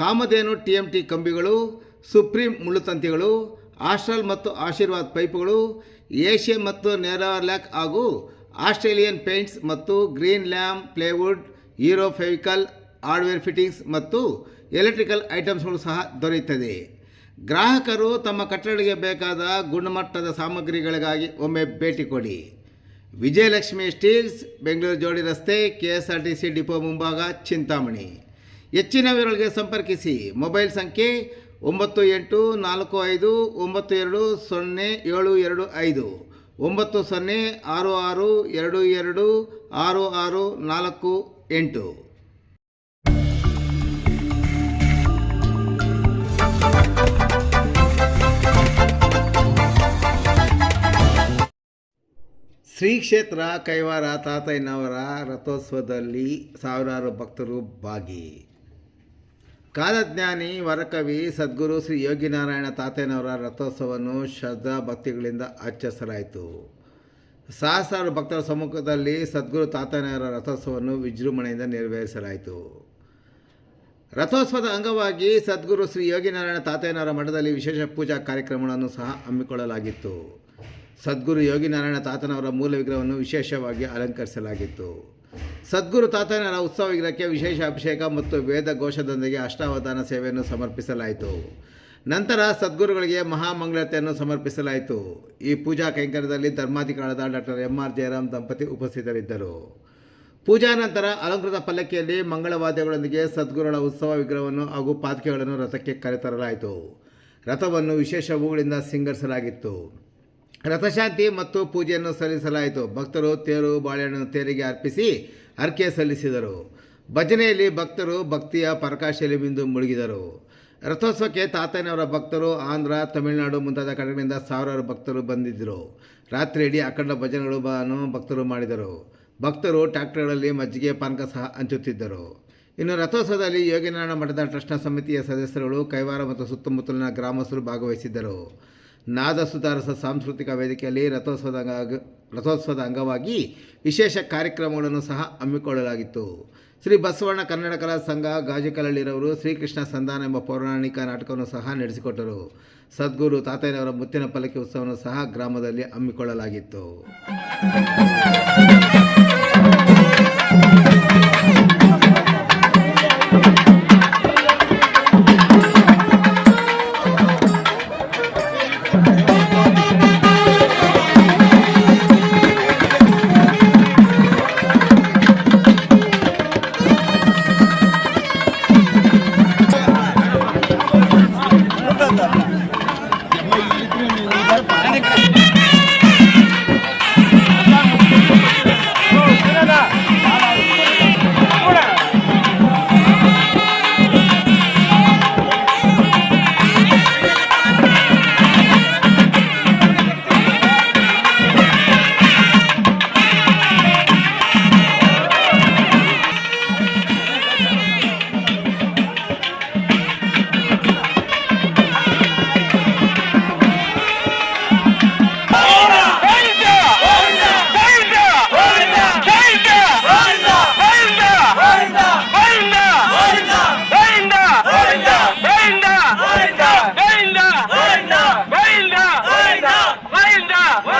ಕಾಮಧೇನು, T M T ಕಂಬಿಗಳು, Supreme ಮುಳ್ಳುತಂತಿಗಳು, Astral ಮತ್ತು ಆಶೀರ್ವಾದ್ ಪೈಪುಗಳು ಏಷ್ಯನ್ ಮತ್ತು ನೇರಾರ್ಲ್ಯಾಕ್ ಹಾಗೂ ಆಸ್ಟ್ರೇಲಿಯನ್ ಪೇಂಟ್ಸ್ ಮತ್ತು Greenlam, plywood hero Fevicol hardware fittings ಮತ್ತು ಎಲೆಕ್ಟ್ರಿಕಲ್ ಐಟಮ್ಸ್ಗಳು ಸಹ ದೊರೆಯುತ್ತದೆ. ಗ್ರಾಹಕರು ತಮ್ಮ ಕಟ್ಟಡಗಳಿಗೆ ಬೇಕಾದ ಗುಣಮಟ್ಟದ ಸಾಮಗ್ರಿಗಳಿಗಾಗಿ ಒಮ್ಮೆ ಭೇಟಿ ಕೊಡಿ. ವಿಜಯಲಕ್ಷ್ಮಿ ಸ್ಟೀಲ್ಸ್, ಬೆಂಗಳೂರು ಜೋಡಿ ರಸ್ತೆ, K S R T C depot ಮುಂಭಾಗ, ಚಿಂತಾಮಣಿ. ಹೆಚ್ಚಿನ ವಿವರಗಳಿಗೆ ಸಂಪರ್ಕಿಸಿ. ಮೊಬೈಲ್ ಸಂಖ್ಯೆ ಒಂಬತ್ತು ಎಂಟು ನಾಲ್ಕು ಐದು ಒಂಬತ್ತು ಎರಡು ಸೊನ್ನೆ ಏಳು ಎರಡು ಐದು. ಒಂಬತ್ತು ಸೊನ್ನೆ ಆರು ಆರು ಎರಡು ಎರಡು ಆರು ಆರು ನಾಲ್ಕು ಎಂಟು. ಶ್ರೀ ಕ್ಷೇತ್ರ ಕೈವಾರ ತಾತಯ್ಯನವರ ರಥೋತ್ಸವದಲ್ಲಿ ಸಾವಿರಾರು ಭಕ್ತರು ಭಾಗಿ. ಕಾಲಜ್ಞಾನಿ ವರಕವಿ ಸದ್ಗುರು ಶ್ರೀ ಯೋಗಿನಾರಾಯಣ ತಾತೇನವರ ರಥೋತ್ಸವವನ್ನು ಶ್ರದ್ಧಾ ಭಕ್ತಿಗಳಿಂದ ಆಚರಿಸಲಾಯಿತು. ಸಹಸ್ರಾರು ಭಕ್ತರ ಸಮ್ಮುಖದಲ್ಲಿ ಸದ್ಗುರು ತಾತನವರ ರಥೋತ್ಸವವನ್ನು ವಿಜೃಂಭಣೆಯಿಂದ ನೆರವೇರಿಸಲಾಯಿತು. ರಥೋತ್ಸವದ ಅಂಗವಾಗಿ ಸದ್ಗುರು ಶ್ರೀ ಯೋಗಿನಾರಾಯಣ ತಾತಯ್ಯನವರ ಮಠದಲ್ಲಿ ವಿಶೇಷ ಪೂಜಾ ಕಾರ್ಯಕ್ರಮಗಳನ್ನು ಸಹ ಹಮ್ಮಿಕೊಳ್ಳಲಾಗಿತ್ತು. ಸದ್ಗುರು ಯೋಗಿನಾರಾಯಣ ತಾತನವರ ಮೂಲ ವಿಗ್ರಹವನ್ನು ವಿಶೇಷವಾಗಿ ಅಲಂಕರಿಸಲಾಗಿತ್ತು. ಸದ್ಗುರು ತಾತನರ ಉತ್ಸವ ವಿಗ್ರಹಕ್ಕೆ ವಿಶೇಷ ಅಭಿಷೇಕ ಮತ್ತು ವೇದ ಘೋಷದೊಂದಿಗೆ ಅಷ್ಟಾವಧಾನ ಸೇವೆಯನ್ನು ಸಮರ್ಪಿಸಲಾಯಿತು. ನಂತರ ಸದ್ಗುರುಗಳಿಗೆ ಮಹಾಮಂಗಳತೆಯನ್ನು ಸಮರ್ಪಿಸಲಾಯಿತು. ಈ ಪೂಜಾ ಕೈಂಕರ್ಯದಲ್ಲಿ ಧರ್ಮಾಧಿಕಾರದ ಡಾಕ್ಟರ್ ಎಂ ಆರ್ ಜಯರಾಮ್ ದಂಪತಿ ಉಪಸ್ಥಿತರಿದ್ದರು. ಪೂಜಾ ನಂತರ ಅಲಂಕೃತ ಪಲ್ಲಕ್ಕಿಯಲ್ಲಿ ಮಂಗಳವಾದ್ಯಗಳೊಂದಿಗೆ ಸದ್ಗುರುಗಳ ಉತ್ಸವ ವಿಗ್ರಹವನ್ನು ಹಾಗೂ ಪಾತಿಕೆಗಳನ್ನು ರಥಕ್ಕೆ ಕರೆತರಲಾಯಿತು. ರಥವನ್ನು ವಿಶೇಷ ಹೂಗಳಿಂದ ಸಿಂಗರಿಸಲಾಗಿತ್ತು. ರಥಶಾಂತಿ ಮತ್ತು ಪೂಜೆಯನ್ನು ಸಲ್ಲಿಸಲಾಯಿತು. ಭಕ್ತರು ತೇರು ಬಾಳೆಹಣ್ಣು ತೇರಿಗೆ ಅರ್ಪಿಸಿ ಹರಕೆ ಸಲ್ಲಿಸಿದರು. ಭಜನೆಯಲ್ಲಿ ಭಕ್ತರು ಭಕ್ತಿಯ ಪರಕಾಶೆಯಲ್ಲಿ ಬಿಂದು ಮುಳುಗಿದರು. ರಥೋತ್ಸವಕ್ಕೆ ತಾತಯ್ಯನವರ ಭಕ್ತರು ಆಂಧ್ರ, ತಮಿಳುನಾಡು ಮುಂತಾದ ಕಡೆಗಳಿಂದ ಸಾವಿರಾರು ಭಕ್ತರು ಬಂದಿದ್ದರು. ರಾತ್ರಿ ಇಡೀ ಅಖಂಡ ಭಜನೆಗಳು ಭಕ್ತರು ಮಾಡಿದರು. ಭಕ್ತರು ಟ್ಯಾಕ್ಟರ್ಗಳಲ್ಲಿ ಮಜ್ಜಿಗೆ, ಪಾನಕ ಸಹ ಹಂಚುತ್ತಿದ್ದರು. ಇನ್ನು ರಥೋತ್ಸವದಲ್ಲಿ ಯೋಗಿನಾರಾಯಣ ಮಠದ ಟ್ರಸ್ಟ್ನ ಸಮಿತಿಯ ಸದಸ್ಯರುಗಳು ಕೈವಾರ ಮತ್ತು ಸುತ್ತಮುತ್ತಲಿನ ಗ್ರಾಮಸ್ಥರು ಭಾಗವಹಿಸಿದ್ದರು. ನಾದಸುಧಾರಸ ಸಾಂಸ್ಕೃತಿಕ ವೇದಿಕೆಯಲ್ಲಿ ರಥೋತ್ಸವದ ರಥೋತ್ಸವದ ಅಂಗವಾಗಿ ವಿಶೇಷ ಕಾರ್ಯಕ್ರಮಗಳನ್ನು ಸಹ ಹಮ್ಮಿಕೊಳ್ಳಲಾಗಿತ್ತು. ಶ್ರೀ ಬಸವಣ್ಣ ಕನ್ನಡ ಕಲಾ ಸಂಘ ಗಾಜಿಕಲಹಳ್ಳಿರವರು ಶ್ರೀಕೃಷ್ಣ ಸಂಧಾನ ಎಂಬ ಪೌರಾಣಿಕ ನಾಟಕವನ್ನು ಸಹ ನಡೆಸಿಕೊಟ್ಟರು. ಸದ್ಗುರು ತಾತಯ್ಯನವರ ಮುತ್ತಿನ ಪಲ್ಲಕ್ಕಿ ಉತ್ಸವವನ್ನು ಸಹ ಗ್ರಾಮದಲ್ಲಿ ಹಮ್ಮಿಕೊಳ್ಳಲಾಗಿತ್ತು.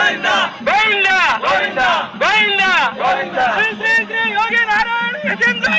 ಗೋವಿಂದ ಗೋವಿಂದ ಗೋವಿಂದ ಶ್ರೀ ಶ್ರೀ ಶ್ರೀ ಯೋಗಿ ನಾರಾಯಣ ಚಂದ್ರ